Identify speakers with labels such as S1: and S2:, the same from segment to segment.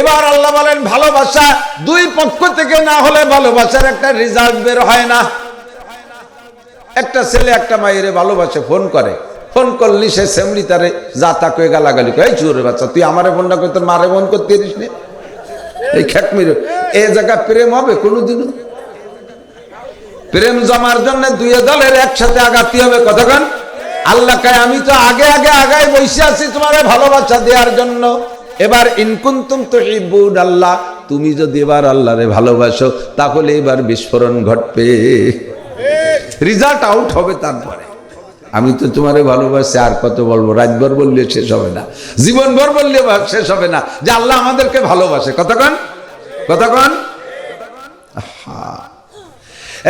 S1: এবার আল্লাহ বলেন, ভালোবাসা দুই পক্ষ থেকে না হলে ভালোবাসার একটা রেজাল্ট বের হয় না। একটা ছেলে একটা মায়ের ভালোবাসে ফোন করে। ফোন করলি সে সেমরি তারে যা তাকে গালাগালি করে, এই চুরের বাচ্চা, তুই আমারে ফোন না করে তোর মারে ফোন করতে পারিস নে। এই খেক মেরে এই জায়গা প্রেম হবে কোনোদিনও? প্রেম জমার জন্য দুই দলের একসাথে আগাতে হবে কতক্ষণ আল্লাহ কায়, আমি তো আগে আগে, আগায় বসে আছি তোমারে ভালোবাসা দেওয়ার জন্য। এবার ইনকুন্তুম তো আল্লাহ তুমি যদি এবার আল্লাহরে ভালোবাসো, তাহলে এবার বিস্ফোরণ ঘটবে। রেজাল্ট আউট হবে তারপরে। আমি তো তোমারে ভালোবাসি, আর কত বলব? রাতভর বললে শেষ হবে না। জীবনভর বললে শেষ হবে না। যে আল্লাহ আমাদেরকে ভালোবাসে। কতক্ষণ কতক্ষণ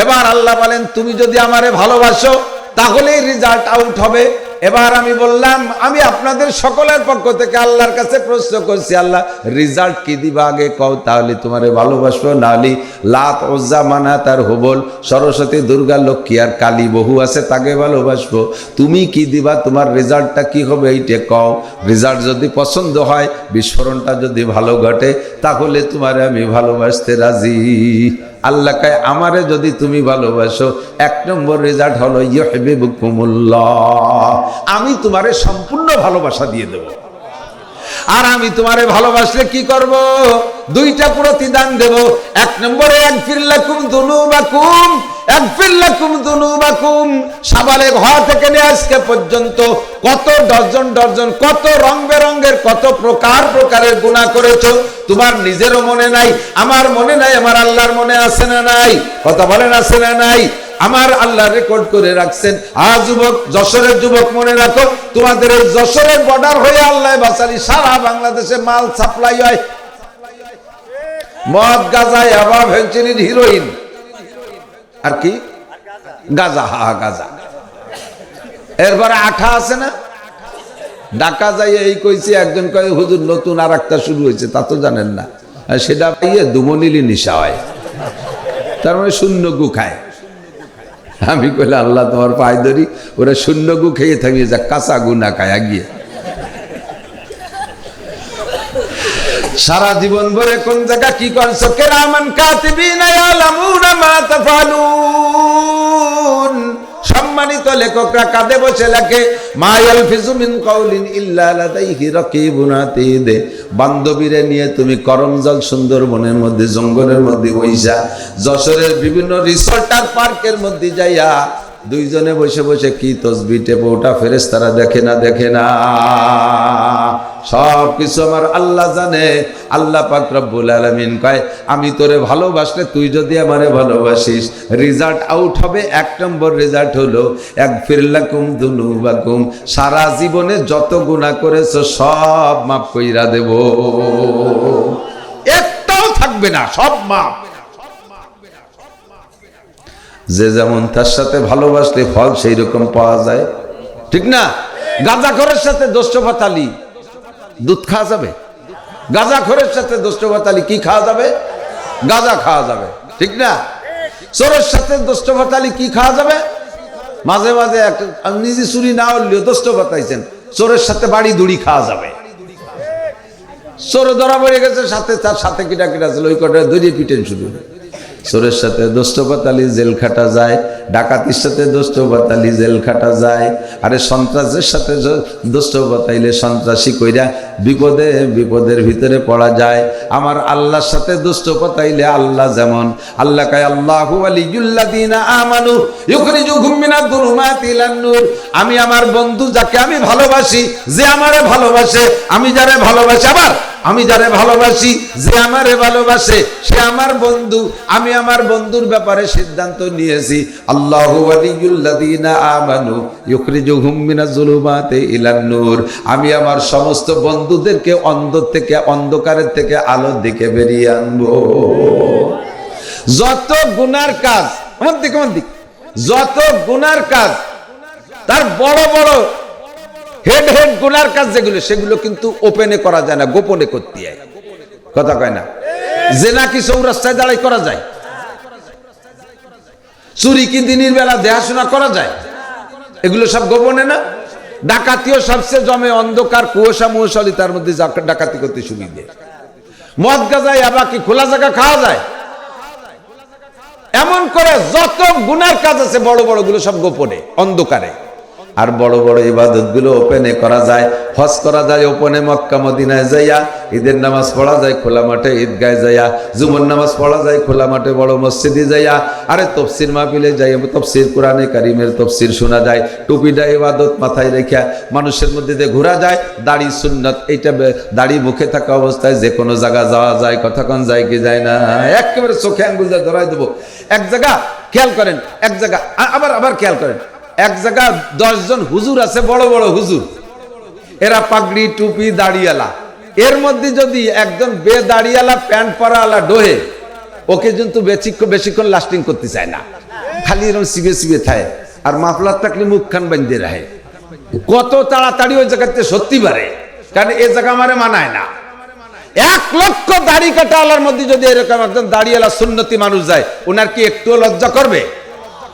S1: এবার আল্লাহ বলেন, তুমি যদি আমারে ভালোবাসো, তাহলেই রেজাল্ট আউট হবে। এবার আমি বললাম, আমি আপনাদের সকলের পক্ষ থেকে আল্লাহর কাছে প্রশ্ন করছি, আল্লাহ রেজাল্ট কি দিবা আগে কও, তাহলে তোমারে ভালোবাসবো। নাহলে লাত ওজ্জা মানা তার হবল, সরস্বতী, দুর্গা, লক্ষ্মী আর কালী বহু আছে, তাকে ভালোবাসবো। তুমি কি দিবা, তোমার রেজাল্টটা কি হবে এইটা কও। রেজাল্ট যদি পছন্দ হয়, বিস্ফোরণটা যদি ভালো ঘটে, তাহলে তোমারে আমি ভালোবাসতে রাজি। আল্লাহ কায়, আমারে যদি তুমি ভালোবাসো, এক নম্বর রেজাল্ট হলো ইহবিবুকুমুল্লাহ আমি তোমারে সম্পূর্ণ ভালোবাসা দিয়ে দেব। আর আমি তোমারে ভালোবাসলে কি করব? দুইটা প্রতিদান দেব। এক নম্বরে এক ফিরলাকুম ফিরলাকুম দুনুবাকুম কত কত রং কত প্রকার প্রকারের করেছ। তোমার নিজেরও মনে নাই, আমার মনে নাই, আমার মনে আছে না নাই, কথা বলেন আছে না নাই। আমার আল্লাহ রেকর্ড করে রাখছেন। যুবক, যশোরের যুবক মনে রাখো, তোমাদের এই যশোরের বর্ডার হয়ে আল্লাহ বাসারি সারা বাংলাদেশে মাল সাপ্লাই হয়। মদ, গাজা আবা ভেঞ্চুরির হিরোইন আর কি? গাজা, হা গাজা। এরপরে আঠা আছে না? ডাকা যাই এই কইছে, একজন কয়ে, হুজুর, নতুন আর একটা শুরু হয়েছে, তা তো জানেন না। সেটা পাইয়ে দুমনিলি নিশা হয়। তার মানে শূন্য গু খায়। আমি কইলে আল্লাহ তোমার পায়ে ধরি। ওরা শূন্য গু খেয়ে থামিয়ে যা কাঁচা গু না খায় গিয়ে সারা জীবন ভরে কোন জায়গা কি করছ? কেরামান কাতিবিনা সম্মানিত লেখকরা কাঁদে বসে লেখে, মা ইয়ালফিজু মিন কাউলিন ইল্লা লাদাইহি রাকিবুন বান্ধবীরে নিয়ে তুমি করমজল সুন্দরবনের মধ্যে, জঙ্গলের মধ্যে বইসা, যশোরের বিভিন্ন রিসর্ট আর পার্কের মধ্যে যাইয়া দুইজনে বসে বসে কি তসবি টেপে ওটা ফেরেস তারা দেখে না দেখে না। সব কিছু আমার আল্লাহ জানে। আল্লাহ পাক রব্বুল আলামিন কয়, আমি তোরে ভালোবাসলে তুই যদি আমারে ভালোবাসিস রেজাল্ট আউট হবে। এক নম্বর রেজাল্ট হলো এক ফিরলাকুম দুনুবাকুম সারা জীবনে যত গুনাহ করেছ সব মাফ কইরা দেব। একটাও থাকবে না, সব মাপ যে যেমন তার সাথে ভালোবাসলে ফল সেই রকম পাওয়া যায়। ঠিক না? গাঁজাখরের সাথে দোষ্ট পাতালি দুধ খাওয়া যাবে? গাঁজাখরের সাথে দোষ্ট পাতালি কি খাওয়া যাবে? গাঁজা খাওয়া যাবে। ঠিক না? চোরের সাথে দোষ্ট পাতালি কি খাওয়া যাবে? মাঝে মাঝে একটা নিজে চুরি না হলেও দোষ্ট পাতাইছেন চোরের সাথে বাড়ি দুড়ি খাওয়া যাবে। চোর ধরা পড়ে গেছে, সাথে তার সাথে কিটা কিটা ছিল, ওই কটা দড়িয়ে পিটেন শুরু চোরের সাথে দোষ্ট পাতালি জেল খাটা যায়। ডাকাতির সাথে দোষ্ট পাতালি জেল খাটা যায়। আরে সন্ত্রাসের সাথে য- পাতাইলে সন্ত্রাসী কইরা বিপদে, বিপদের ভিতরে পড়া যায়। আমার আল্লাহর সাথে দোষ্ট পাতাইলে আল্লাহ যেমন। আল্লাহ কায়, আল্লাহু আলিয়ুল্লাযিনা আমানু ইউখরিজুহুম মিনাদ দুলুমাতি ইলান নূর। আমি আমার বন্ধু যাকে আমি ভালোবাসি, যে আমারে ভালোবাসে, আমি যারে ভালোবাসি, আবার আমি যারে ভালোবাসি, যে আমারে ভালোবাসে, সে আমার বন্ধু। আমি আমার বন্ধুর ব্যাপারে সিদ্ধান্ত নিয়েছি। আল্লাহু আমি আমার সমস্ত বন্ধুদেরকে অন্ধ থেকে, অন্ধকারের থেকে আলোর দিকে বেরিয়ে আনব। যত গুনার কাজ আমার দিক আমার দিক যত গুনার কাজ, তার বড় বড় হেড হেড গুনার কাজ যেগুলো, সেগুলো কিন্তু ওপেনে করা যায় না, গোপনে করতে হয়। কথা কয় না? যে নাকি চৌরাস্তায় দাঁড়াই করা যায়। চুরি কি দিনের বেলা দেখাশোনা করা যায়। এগুলো সব গোপনে না? ডাকাতিও সবচেয়ে জমে অন্ধকার, কুয়াশা মুহসালি তার মধ্যে ডাকাতি করতে সুবিধে মদ গাজায়, আবার কি খোলা জায়গা খাওয়া যায়? এমন করে যত গুনার কাজ আছে, বড় বড়গুলো সব গোপনে, অন্ধকারে। আর বড় বড় ইবাদতগুলো ওপেনে করা যায়, হজ করা যায়, ওপেনে মক্কা, মদিনায় যাইয়া, ঈদের নামাজ পড়া যায়, খোলা মাঠে ঈদগায় যাইয়া জুমন নামাজ পড়া যায়, খোলা মাঠে বড় মসজিদে যাইয়া, আরে তফসির মাহফিলে যাই, তফসির কোরআনে কারিমের তফসির শোনা যায়, টুপিটা ইবাদত মাথায় রেখা মানুষের মধ্যে দিয়ে ঘোরা যায়, দাড়ি সুন্নত, এইটা দাড়ি মুখে থাকা অবস্থায় যে কোনো জায়গা যাওয়া যায় কথা যায় কি যায় না, একেবারে চোখে আঙ্গুল ধরাই দেবো। এক জায়গা খেয়াল করেন, এক জায়গা আবার আবার খেয়াল করেন। এক জায়গা দশজন হুজুর আছে, বড় বড় হুজুর। এরা পাগড়ি, টুপি, দাড়িয়ালা। এর মধ্যে যদি একজন বে দাড়িয়ালা প্যান্ট পরাওয়ালা ডোহে, ওকে কিন্তু বেশিক্ষণ বেশিক্ষণ লাস্টিং করতে চায় না। খালি এরকম সিবে সিবে থাকে। আর মাফলার থাকলে মুখখান বান্ধে রাখে। কত তাড়াতাড়ি ওই জায়গাতে সত্যি পারে। কারণ এ জায়গা আমারে মানায় না। এক লক্ষ দাড়ি কাটাওয়ালার মধ্যে যদি এরকম একজন দাড়িওয়ালা সুন্নতি মানুষ যায়, ওনার কি একটুও লজ্জা করবে?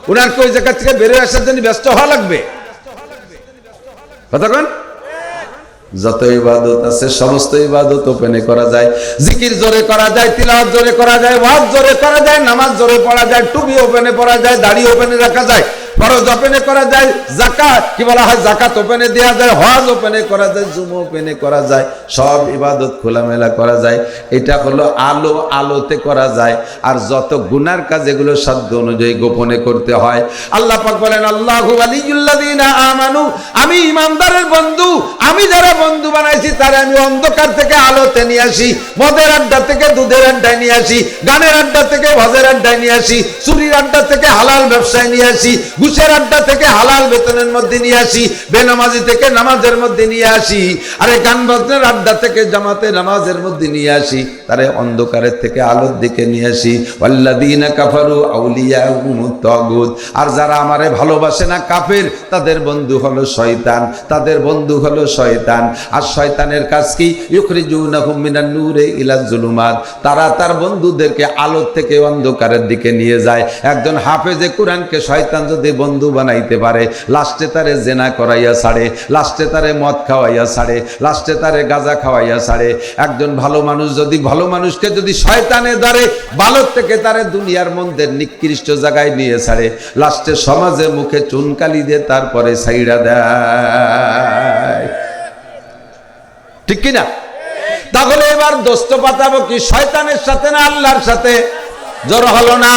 S1: ওনার কি ওই জায়গা থেকে বেরিয়ে আসার জন্য ব্যস্ত হওয়া লাগবে? কথা কন? যত ইবাদত আছে, সমস্ত ইবাদত ওপেনে করা যায়। জিকির জোরে করা যায়, তিলাওয়াত জোরে করা যায়, ওয়াজ জোরে করা যায়, নামাজ জোরে পড়া যায়, টুপি ওপেনে পড়া যায়, দাড়ি ওপেনে রাখা যায়। ফরজ ওপেনে করা যায় জাকাত কি বলা হয় জাকাত ওপেনে দেওয়া যায়, হজ ওপেনে করা যায়, জুম ওপেনে করা যায়, সব ইবাদত খোলামেলা করা যায়, এটা হলো আলো, আলোতে করা যায়, আর যত গুনার কাজ এগুলো সাধ্য অনুযায়ী গোপনে করতে হয়। আল্লাহ পাক বলেন, আল্লাহু আলিয়ুল্লাযিনা আমানু, আমি ইমানদারের বন্ধু, আমি যারা বন্ধু বানাইছি, তারা আমি অন্ধকার থেকে আলোতে নিয়ে আসি, মদের আড্ডা থেকে দুধের আড্ডায় নিয়ে আসি, গানের আড্ডা থেকে ভজের আড্ডায় নিয়ে আসি, চুরির আড্ডা থেকে হালাল ব্যবসায় নিয়ে আসি ঘুষের আড্ডা থেকে হালাল বেতনের মধ্যে নিয়ে আসি, বেনামাজি থেকে নামাজের মধ্যে নিয়ে আসি, আরে গান বাজনার আড্ডা থেকে জামাতে নামাজের মধ্যে নিয়ে আসি, তারে অন্ধকারের থেকে আলোর দিকে নিয়ে আসি। ওয়াল্লাযীনা কাফারু আউলিয়াহুমুত তাগুত, আর যারা আমারে ভালোবাসে না কাফের, তাদের বন্ধু হলো শয়তান, তাদের বন্ধু হলো শয়তান। আর শয়তানের কাজ কি? ইউখরিজুনাহুম মিনান নূরে ইলা জুলুমাত তারা তার বন্ধুদেরকে আলোর থেকে অন্ধকারের দিকে নিয়ে যায়। একজন হাফেজে কোরআনকে শয়তান যদি বন্ধু বানাইতে পারে। লাস্টে তারে জেনা করাইয়া ছাড়ে, লাস্টে তারে মদ খাওয়াইয়া ছাড়ে, লাস্টে তারে গাঁজা খাওয়াইয়া ছাড়ে। একজন ভালো মানুষ যদি ভালো মানুষকে যদি শয়তানে ধরে ভালোর থেকে তারে দুনিয়ার মধ্যে নিকৃষ্ট জায়গায় নিয়ে ছাড়ে। লাস্টে সমাজে মুখে চুনকালি দিয়ে তারপরে সাইড়া দেয়। ঠিক কিনা তাহলে এবার দোস্ত পাতাবো কি? শয়তানের সাথে না আল্লাহর সাথে? জোর হলো না?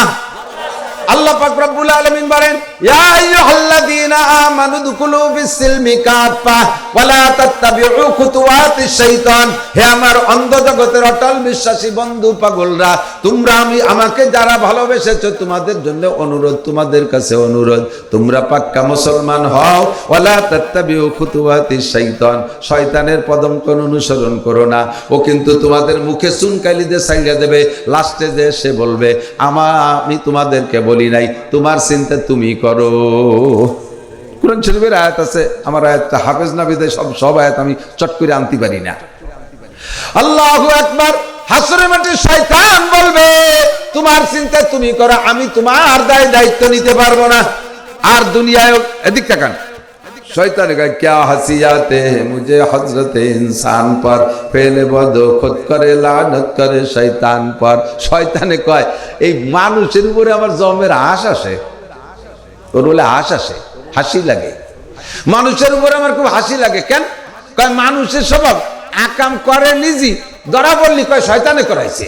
S1: আল্লাহ পাক রব্বুল আলামিন বলেন, ইয়া আইয়ুহাল্লাযীনা আমানু দুকুলু ফিস-সিলমি কাফা ওয়ালা তাত্তাবিউ খুতুওয়াতিশ শাইতান। হে আমার অন্ধ জগতের অটল বিশ্বাসী বন্ধু পাগলরা, তোমরা আমি, আমাকে যারা ভালোবেসেছো, তোমাদের জন্য অনুরোধ, তোমাদের কাছে অনুরোধ, তোমরা পাক্কা মুসলমান হও, ওয়ালা তাত্তাবিউ খুতুওয়াতিশ শাইতান। শয়তানের পদঙ্কন অনুসরণ করো না, ও কিন্তু তোমাদের মুখে চুনকালি দিয়ে দেবে, লাস্টে যে সে বলবে, আমা, আমি তোমাদেরকে বলি নাই, তোমার চিন্তা তুমি করো। কোরআন শরীফের আয়াত আছে, আমার আয়াতটা হাফেজ না সব সব আয়াত আমি চট করে আনতে পারি না। আল্লাহু আকবার হাসরে মাঠে শয়তান বলবে, তোমার চিন্তা তুমি করো, আমি তোমার দায় দায়িত্ব নিতে পারব না। আর দুনিয়ায় এদিক তাকান शैतान का क्या हसीयाते हैं मुझे हजरत इंसान पर पहले बद खुद करे লানত করে শয়তান পর শয়তানে কয় এই মানুষের উপরে আমার জমের হাস আসে ওর বলে হাস আসে হাসি লাগে মানুষের উপরে আমার খুব হাসি লাগে কেন কয় মানুষের স্বভাব আকাম করে নিজে ধরা বললি কয় শয়তানে করাইছে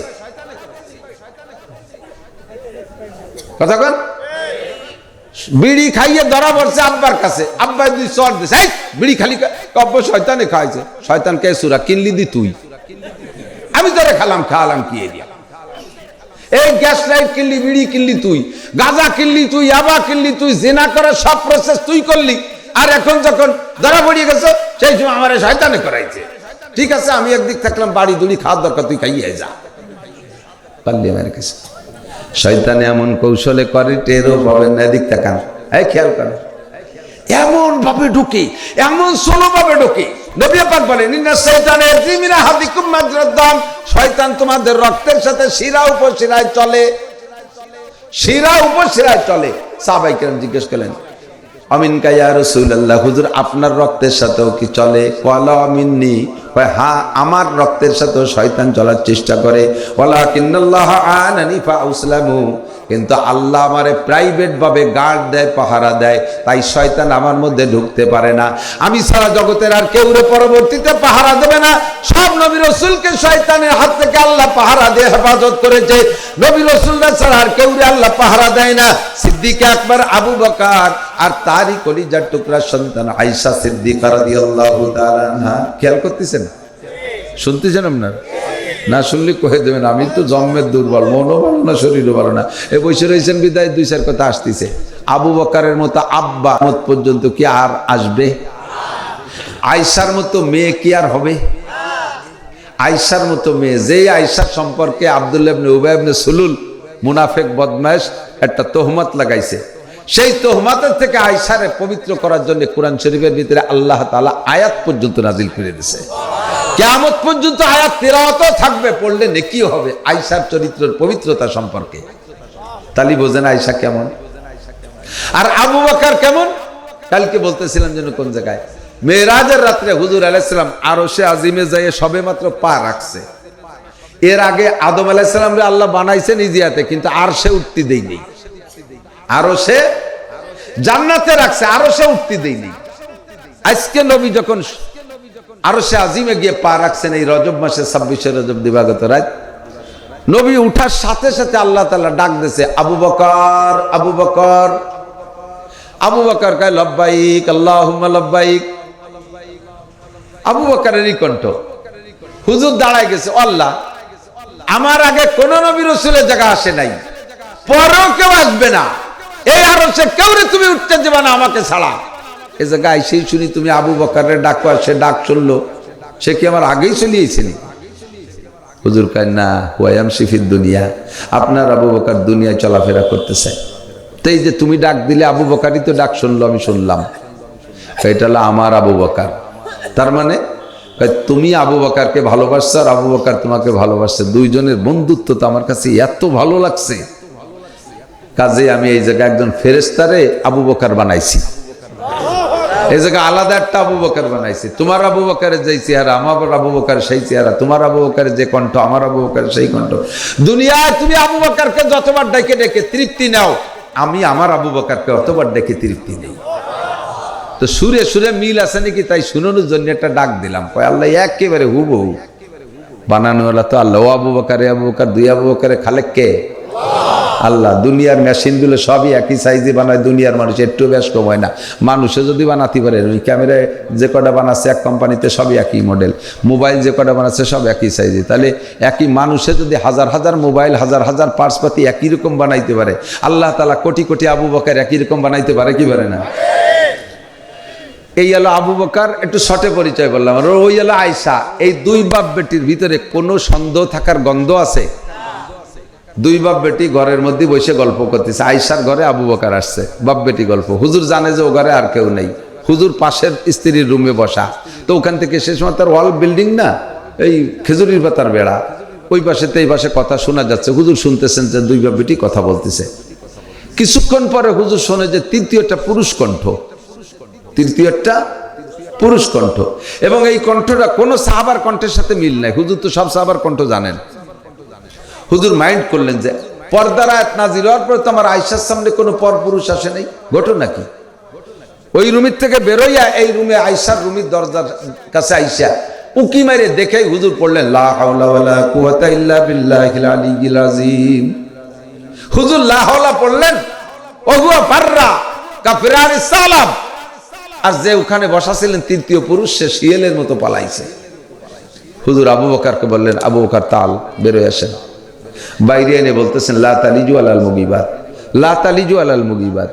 S1: কথা কন বিড়ি খাইয়ে ধরা পড়ছে আব্বার কাছে। আব্বা দুই চর দিছে বিড়ি খালি কব্য শয়তানে খাইছে। শয়তান কে সুরা কিনলি দি তুই? আমি তোরে খালাম খাওয়ালাম কি এরিয়া? এই গ্যাস লাইট কিনলি, বিড়ি কিনলি তুই, গাঁজা কিনলি তুই, আবা কিনলি তুই, জেনা করার সব প্রসেস তুই করলি। আর এখন যখন ধরা পড়িয়ে গেছো, সেই সময় আমার শয়তানে করাইছে। ঠিক আছে, আমি একদিক থাকলাম, বাড়ি দুড়ি খাওয়ার দরকার, তুই খাইয়ে যা। পারলি আমার কাছে। শয়তানে এমন কৌশলে করে, টেরও পাবেন না, এদিক তাকান। এই খেয়াল করে এমন ভাবে ঢুকি, এমন সোলো ভাবে ঢুকি। নবী পাক বলেন শয়তানের জিমিনা হাদিকুম মাজরাদাম শয়তান তোমাদের রক্তের সাথে শিরা উপশিরায় চলে। শিরা উপশিরায় চলে। সাহাবাই কেরাম জিজ্ঞেস করলেন অমিন কাইয়া রসুল্লাহ হুজুর, আপনার রক্তের সাথেও কি চলে? কলা অমিননি কয় হ্যাঁ আমার রক্তের সাথে শয়তান চলার চেষ্টা করে। ওলা কিন্নাল্লাহ আনানি ফাউসলামু। কিন্তু আল্লাহ আমারে প্রাইভেট ভাবে গার্ড দেয়, পাহারা দেয়। তাই শয়তান আমার মধ্যে ঢুকতে পারে না। আমি সারা জগতের আর কেউ পরবর্তীতে পাহারা দেবে না। সব নবী রসুলকে শয়তানের হাত থেকে আল্লাহ পাহারা দিয়ে হেফাজত করেছে। নবী রসুল্লাহ ছাড়া আর কেউ আল্লাহ পাহারা দেয় না। সিদ্দিক একবার আবু বকার আর তারই কলিজার টুকরা সন্তান আইসা সিদ্দিক রাদিয়াল্লাহু তাআলা খেয়াল করতেছেন? শুনতেছেন আপনার না? শুনলে কয়ে দেবেন, আমি তো জন্মের দুর্বল, মনও ভালো না, শরীরও ভালো না। এ বসে রয়েছেন বিদায়, দুই চার কথা আসতেছে। আবু বকারের মতো আব্বা মত পর্যন্ত কি আর আসবে? আয়সার মতো মেয়ে কি আর হবে? আয়সার মতো মেয়ে, যেই আয়সার সম্পর্কে আবদুল্লাবনে উবাইবনে সুলুল মুনাফেক বদমাস একটা তোহমত লাগাইছে, সেই তোহমাতের থেকে আয়সারে পবিত্র করার জন্য কোরআন শরীফের ভিতরে আল্লাহ তাআলা আয়াত পর্যন্ত নাজিল করে দিছে। কেয়ামত পর্যন্ত আয়াত তেরাওয়াত থাকবে, পড়লে নেকিও হবে আয়সার চরিত্রের পবিত্রতা সম্পর্কে। তালি বোঝেন আয়সা কেমন? আর আবু বকর কেমন? কালকে বলতেছিলাম যেন কোন জায়গায়। মেয়েরাজের রাত্রে হুজুর আলাইসালাম আরও সে আজিমে যাইয়ে সবে মাত্র পা রাখছে। এর আগে আদম আলাইসালাম রে আল্লাহ বানাইছে ইজিয়াতে, কিন্তু আর সে উঠতে দেয়নি। আরও সে জান্নাতে রাখছে আরও সে উঠতে দেয়নি। আজকে নবী যখন আরও সে আজিমে গিয়ে পা রাখছেন এই রজব মাসে ছাব্বিশে রজব দিবাগত রাত। নবী উঠার সাথে সাথে আল্লাহ তাআলা ডাক দিয়েছে, আবু বকর আবু বকর। আবু বকর কয়, লব্বাইক, আল্লাহুম্মা লব্বাইক। আবু বকরেরই কণ্ঠ। হুজুর দাঁড়ায় গেছে, আল্লাহ, আমার আগে কোন নবী রসুলের জায়গা আসে নাই। পরেও কেউ আসবে না। এই আরও সে কেউ তুমি উঠতে দেবে না আমাকে ছাড়া। এ জায়গায় সেই শুনি তুমি আবু বকরের ডাক সে ডাক শুনলো। সে কি আমার আগেই চলিয়েছিলি হুজুর কায়, না, হুয়ায়াম শিফির দুনিয়া। আপনার আবু বকার দুনিয়ায় চলাফেরা করতেছে। তো এই যে তুমি ডাক দিলে, আবু বকারই তো ডাক শুনলো, আমি শুনলাম। এটা হলো আমার আবু বকার। তার মানে তুমি আবু বকারকে ভালোবাসছো আর আবু বকার তোমাকে ভালোবাসছে। দুইজনের বন্ধুত্ব তো আমার কাছে এত ভালো লাগছে। কাজে আমি এই জায়গায় একজন ফেরেস্তারে আবু বকার বানাইছি। এই জায়গায় আলাদা একটা আবু বকার বানাইছি। তোমার আবু বকারের যেই চেহারা, আমার আবু বকার সেই চেহারা, তোমার আবু বকারের যে কণ্ঠ, আমার আবু বকারের সেই কণ্ঠ। দুনিয়ায় তুমি আবু বকারকে যতবার ডেকে ডেকে তৃপ্তি নাও, আমি আমার আবু বকারকে অতবার ডেকে তৃপ্তি নেই। তো সুরে সুরে মিল আছে নাকি? তাই শুনানোর জন্য একটা ডাক দিলাম। কয়, আল্লাহ, একেবারে হুবহু। বানানোওয়ালা তো আল্লাহ। আবু বকারে আবু বকার, দুই আবু বকারে খালেক কে? আল্লাহ, দুনিয়ার মেশিনগুলো সবই একই সাইজে বানায়, দুনিয়ার মানুষ একটু বেশ কম হয় না। মানুষে যদি বানাতে পারে, ওই ক্যামেরায় যে কটা বানাচ্ছে এক কোম্পানিতে সবই একই মডেল মোবাইল যে কটা বানাচ্ছে সব একই সাইজে তাহলে একই মানুষে যদি হাজার হাজার মোবাইল হাজার হাজার পার্সপাতি একই রকম বানাইতে পারে, আল্লাহ তালা কোটি কোটি আবু বকার একই রকম বানাইতে পারে কি পারে না? এই হলো আবু বকার, একটু শর্টে পরিচয় বললাম। ওই হলো আয়সা এই দুই বাপ বেটির ভিতরে কোনো সন্দেহ থাকার গন্ধ আছে? দুই বাপ বেটি ঘরের মধ্যে বসে গল্প করতেছে। আয়সার ঘরে আবু বকার আসছে, বাপ বেটি গল্প। হুজুর জানে যে ও ঘরে আর কেউ নেই। হুজুর পাশের স্ত্রীর রুমে বসা। তো ওখান থেকে সে সময় তার ওয়াল বিল্ডিং না, এই খেজুরির পাতার বেড়া। ওই পাশে তো এই পাশে কথা শোনা যাচ্ছে। হুজুর শুনতেছেন যে দুই বাপ বেটি কথা বলতেছে। কিছুক্ষণ পরে হুজুর শোনে যে তৃতীয়টা পুরুষ কণ্ঠ। তৃতীয়টা পুরুষ কণ্ঠ। এবং এই কণ্ঠটা কোনো সাহাবার কণ্ঠের সাথে মিল নাই। হুজুর তো সব সাহাবার কণ্ঠ জানেন। হুজুর মাইন্ড করলেন যে পর্দার আয়াত নাজির হওয়ার পরে তো আমার আয়সার সামনে কোনো পর পুরুষ আসে নাই। ঘটনা কি ওই রুমের থেকে বেরোইয়া এই রুমে আয়সার রুমির দরজার কাছে আইসা উকি মারে দেখে হুজুর পড়লেন হুজুর লা হাওলা পড়লেন কাফিরার সালাম। আর যে ওখানে বসা ছিলেন তৃতীয় পুরুষ, সে শিয়েলের মতো পালাইছে। হুজুর আবু বকারকে বললেন, আবু বকার তাল বেরোয় আসেন। বাইরে এনে বলতেছেন, লা তালিজু আলাল মুগিবাদ লা তালিজু আলাল মুগিবাদ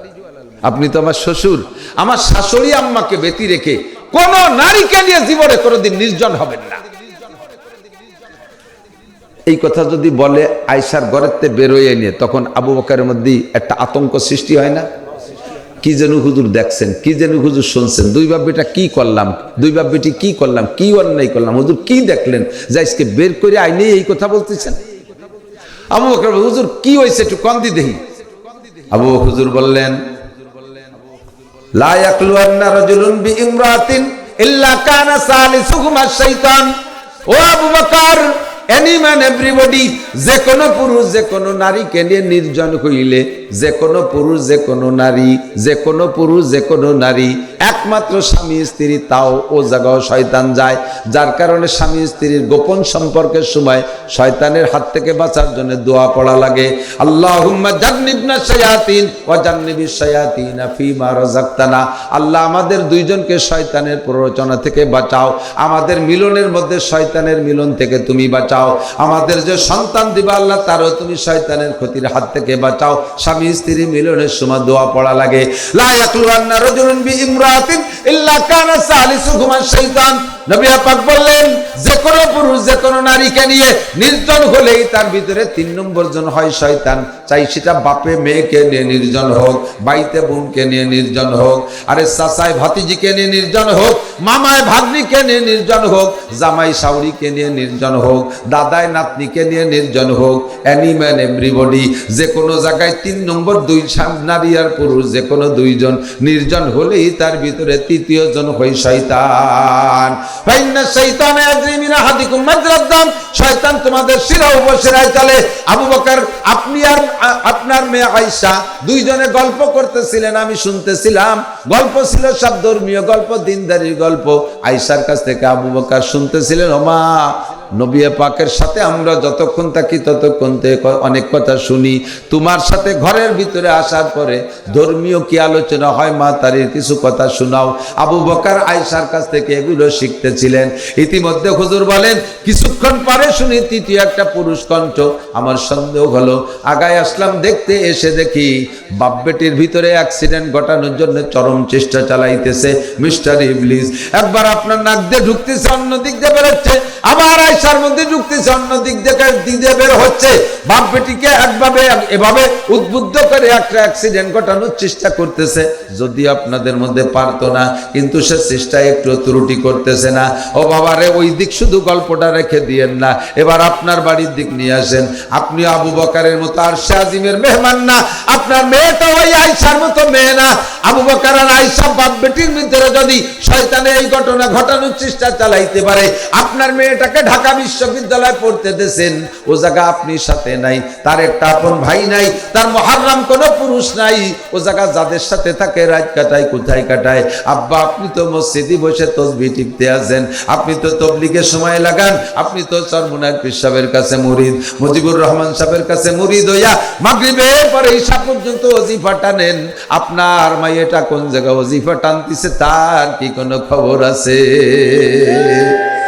S1: আপনি তো আমার শ্বশুর। আমার শাশুড়ি আম্মাকে বেতি রেখে কোন নারীকে নিয়ে জীবনে কোনোদিন নির্জন হবেন না। এই কথা যদি বলে আয়সার ঘরেতে বেরোয় নিয়ে তখন আবু বকারের মধ্যে একটা আতঙ্ক সৃষ্টি হয় না? কি যেন হুজুর দেখছেন, কি যেন হুজুর শুনছেন, দুই বাব্বিটা কি করলাম, দুই বাব্বিটি কি করলাম, কি অন্যায় করলাম, হুজুর কি দেখলেন যে আজকে বের করে আইনে এই কথা বলতেছেন? আবু বকর হুজুর কি হয়েছে একটু কন্দি দেহি আবু হুজুর বললেন ও Abu Bakr any man everybody যে কোনো পুরুষ যে কোনো নারীকে নিয়ে নির্জন হইলে যে কোনো পুরুষ যে কোনো নারী যে কোনো পুরুষ যে কোনো নারী, একমাত্র স্বামী, স্ত্রী, তাও ও জায়গাও শয়তান যায়। যার কারণে স্বামী, স্ত্রীর গোপন সম্পর্কের সময় শয়তানের হাত থেকে বাঁচার জন্য দোয়া পড়া লাগে। আল্লাহুম্মা জান্নিবনা জান্নিবিশ শায়াতিনা ফীমা রাযাকতানা। আল্লাহ আমাদের দুইজনকে শয়তানের প্ররোচনা থেকে বাঁচাও। আমাদের মিলনের মধ্যে শয়তানের মিলন থেকে তুমি বাঁচাও। আমাদের যে সন্তান দিবা আল্লাহ, তারও তুমি শয়তানের ক্ষতির হাত থেকে বাঁচাও। স্বামী, স্ত্রী মিলনের সময় দোয়া পড়া লাগে। লা ইয়াকলুয়ান্না বিইমরাতিন ইল্লা কানা সালিসুহুমা শাইতান নবী পাক বললেন, যে কোনো পুরুষ, যে কোনো নারীকে নিয়ে নির্জন হলেই তার ভিতরে তিন নম্বর জন হয় শয়তান। চাই সেটা বাপে, মেয়েকে নিয়ে নির্জন হোক বাইতে বোনকে নিয়ে নির্জন হোক, আরে চাচায় ভাতিজিকে নিয়ে নির্জন হোক মামায় ভাগ্নিকে নিয়ে নির্জন হোক, জামাই সাউরিকে নিয়ে নির্জন হোক দাদায় নাতনিকে নিয়ে নির্জন হোক অ্যানিম্যান এভরিবডি যে কোনো জায়গায় তিন নম্বর দুই নারী আর পুরুষ, যে কোনো দুইজন নির্জন হলেই তার ভিতরে তৃতীয় জন ফাইন্না শৈতান শয়তান তোমাদের শিরা উপশিরায় চলে। আবু বকর, আপনি আর আপনার মেয়ে আয়সা দুইজনে গল্প করতেছিলেন, আমি শুনতেছিলাম। গল্প ছিল সব ধর্মীয় গল্প দিনদারির গল্প। আয়সার কাছ থেকে আবু বকার শুনতেছিলেন, ওমা নবী পাকের সাথে আমরা যতক্ষণ থাকি, ততক্ষণ অনেক কথা শুনি। তোমার সাথে ঘরের ভিতরে আসার পরে ধর্মীয় কি আলোচনা হয়? মা তারির কিছু কথা শোনাও। আবু বকার আয়সার কাছ থেকে এগুলো শিখতেছিলেন। ইতিমধ্যে হুজুর বলেন, কিছুক্ষণ পরে শুনি তৃতীয় একটা পুরুষ কণ্ঠ। আমার সন্দেহ হলো, আগায় আসলাম দেখতে, এসে দেখি বাপ বেটির ভিতরে অ্যাক্সিডেন্ট ঘটানোর জন্য চরম চেষ্টা চালাইতেছে মিস্টার ইবলিস। একবার আপনার নাক দিয়ে ঢুকতেছে অন্য দিক দিয়ে বেরোচ্ছে। আবার আয়সার মধ্যে ঢুকতেছে অন্য দিক থেকে দিক বের হচ্ছে। বাপ বেটিকে একভাবে, এভাবে উদ্বুদ্ধ করে একটা অ্যাক্সিডেন্ট ঘটানোর চেষ্টা করতেছে। যদি আপনাদের মধ্যে পারতো না, কিন্তু সে চেষ্টায় একটু ত্রুটি করতেছে না। ও বাবারে, ওই দিক শুধু গল্পটা রেখে দিয়েন না। এবার আপনার বাড়ির দিক নিয়ে আসেন। আপনি আবু বকারের মতো আর শাহিমের মেহমান না। আপনার মেয়েটা ওই আয়সার মতো মেয়ে না। আবু বকার আর আয়সা বাপ বেটির ভিতরে যদি শয়তানে এই ঘটনা ঘটানোর চেষ্টা চালাইতে পারে, আপনার মেয়েটাকে ঢাকা বিশ্ববিদ্যালয়ে পড়তে দেন ও জায়গা আপনি সাথে নাই, তার একটা আপন ভাই নাই, তার মহারাম কোনো পুরুষ নাই। ও জায়গা যাদের সাথে থাকে, রাত কাটায়, কোথায় কাটায়। আব্বা, আপনি তো মসজিদে বসে তসবি টিপতে আছেন আপনি তো তবলিগে সময় লাগান, আপনি তো চরমুনার পীর সাহেবের কাছে মুরিদ, মুজিবুর রহমান সাহেবের কাছে মুরিদ হইয়া মাগরিবের পরে ঈশা পর্যন্ত ওজিফা টানেন। আপনার মাইয়েটা কোন জায়গায় ওজিফা টানতিছে, তার কি কোনো খবর আছে?